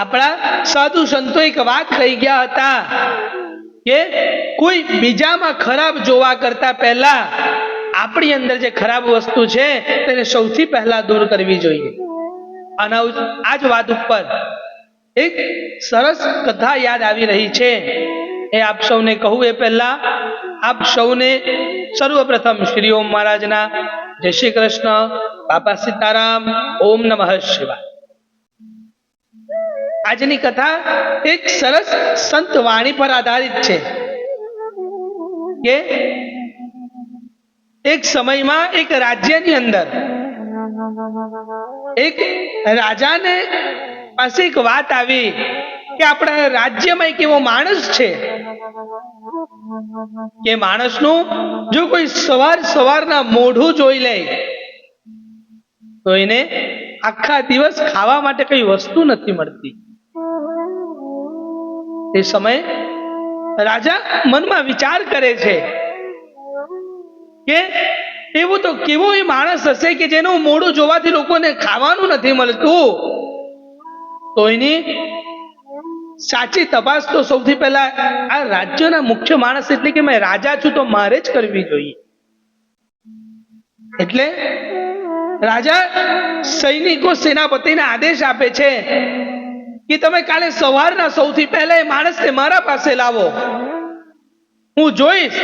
આપણા સાધુ સંતો એક વાત કહી ગયા હતા કે કોઈ બીજામાં ખરાબ જોવા કરતા પહેલા આપણી અંદર જે ખરાબ વસ્તુ છે તેને સૌથી પહેલા દૂર કરવી જોઈએ. અને આ જ વાત ઉપર એક સરસ કથા યાદ આવી રહી છે. એ આપ સૌને કહું એ પહેલા, આપ સૌને સર્વપ્રથમ શ્રી ઓમ મહારાજના જય શ્રી કૃષ્ણ, બાપા સીતારામ, ઓમ નમઃ શિવાય. આજની કથા એક સરસ સંત વાણી પર આધારિત છે કે એક સમયમાં એક રાજ્યની અંદર એક રાજાને પાસે એક વાત આવી કે આપણા રાજ્યમાં એક એવો માણસ છે કે માણસનું જો કોઈ સવાર સવારના મોઢું જોઈ લે, તો એને આખા દિવસ ખાવા માટે કઈ વસ્તુ નથી મળતી. તે સમયે રાજા મનમાં વિચાર કરે છે કે એવો તો કેવો એ માણસ હશે કે જેનું મોડું જોવાથી લોકોને ખાવાનું નથી મળતું? તો એની સાચી તપાસ તો સૌથી પહેલા આ રાજ્યના મુખ્ય માણસ એટલે કે મેં રાજા છું તો મારે જ કરવી જોઈએ. એટલે રાજા સૈનિકો સેનાપતિને આદેશ આપે છે કે તમે કાલે સવારના સૌથી પહેલા એ માણસને મારા પાસે લાવો. હું જોઈશ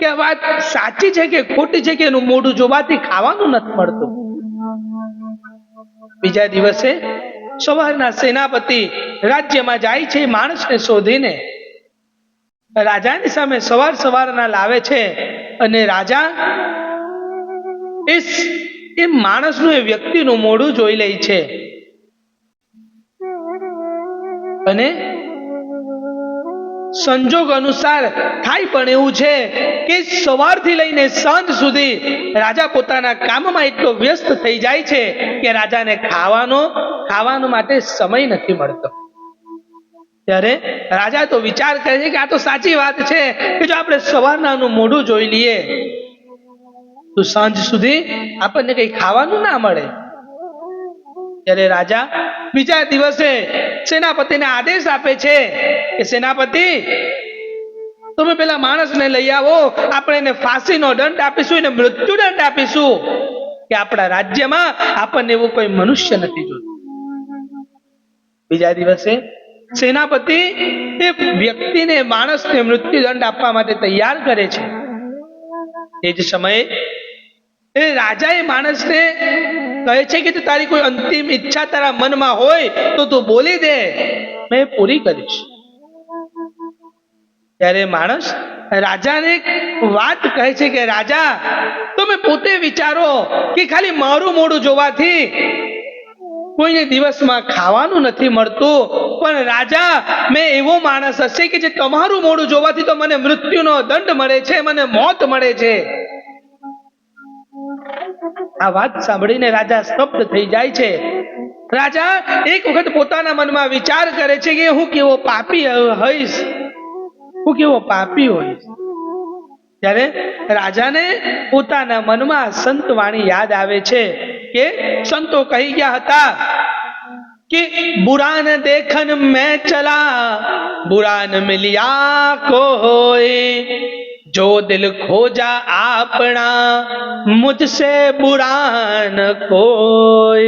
કે વાત સાચી છે કે ખોટી છે કે એનું મોઢું જોવાથી ખાવાનું નથી મળતું. બીજા દિવસે સવારના સેનાપતિ રાજ્યમાં જાય છે માણસને શોધીને. રાજાની સામે સવાર સવારના લાવે છે અને રાજા એ માણસનું, એ વ્યક્તિનું મોઢું જોઈ લે છે. અને સંજોગ અનુસાર થાય પણ એવું છે કે સવારથી લઈને સાંજ સુધી રાજા પોતાના કામમાં એટલો વ્યસ્ત થઈ જાય છે કે રાજાને ખાવાનો, ખાવાનું માટે સમય નથી મળતો. ત્યારે રાજા તો વિચાર કરે છે કે આ તો સાચી વાત છે કે જો આપણે સવારનાનું મોઢું જોઈ લઈએ, તો સાંજ સુધી આપણને કઈ ખાવાનું ના મળે. ત્યારે રાજા બીજા દિવસે સેનાપતિને આદેશ આપે છે કે સેનાપતિ, તમે પેલા માણસને લઈ આવો, આપણે એને ફાંસીનો દંડ આપીશું, એને મૃત્યુદંડ આપીશું, કે આપણા રાજ્યમાં આપણને એવું કોઈ મનુષ્ય નથી જોતું. બીજા દિવસે સેનાપતિ એ વ્યક્તિને માણસને મૃત્યુદંડ આપવા માટે તૈયાર કરે છે. એ જ સમયે એ રાજા એ માણસને કહે છે કે તારી કોઈ અંતિમ ઈચ્છા તારા મનમાં હોય તો તું બોલી દે. મેં પૂરી કરીશ ત્યારે માણસ રાજાને વાત કહે છે કે, રાજા, તમે પોતે વિચારો કે ખાલી મારું મોડું જોવાથી કોઈને દિવસમાં ખાવાનું નથી મળતું. પણ રાજા, મેં એવો માણસ હશે કે જે તમારું મોડું જોવાથી તો મને મૃત્યુનો દંડ મળે છે, મને મોત મળે છે. આ વાત સાંભળીને રાજા સ્તબ્ધ થઈ જાય છે. રાજા, એક વખત પોતાના મનમાં વિચાર કરે છે કે હું કેવો પાપી હોઈશ. હું કેવો પાપી હોઈશ. ત્યારે રાજાને પોતાના મનમાં સંત વાણી યાદ આવે છે કે સંતો કહી ગયા હતા કે, બુરાન દેખન મેં ચલા, બુરાન મિલિયા કોઈ जो दिल खोजा आपना मुझसे बुरा न कोई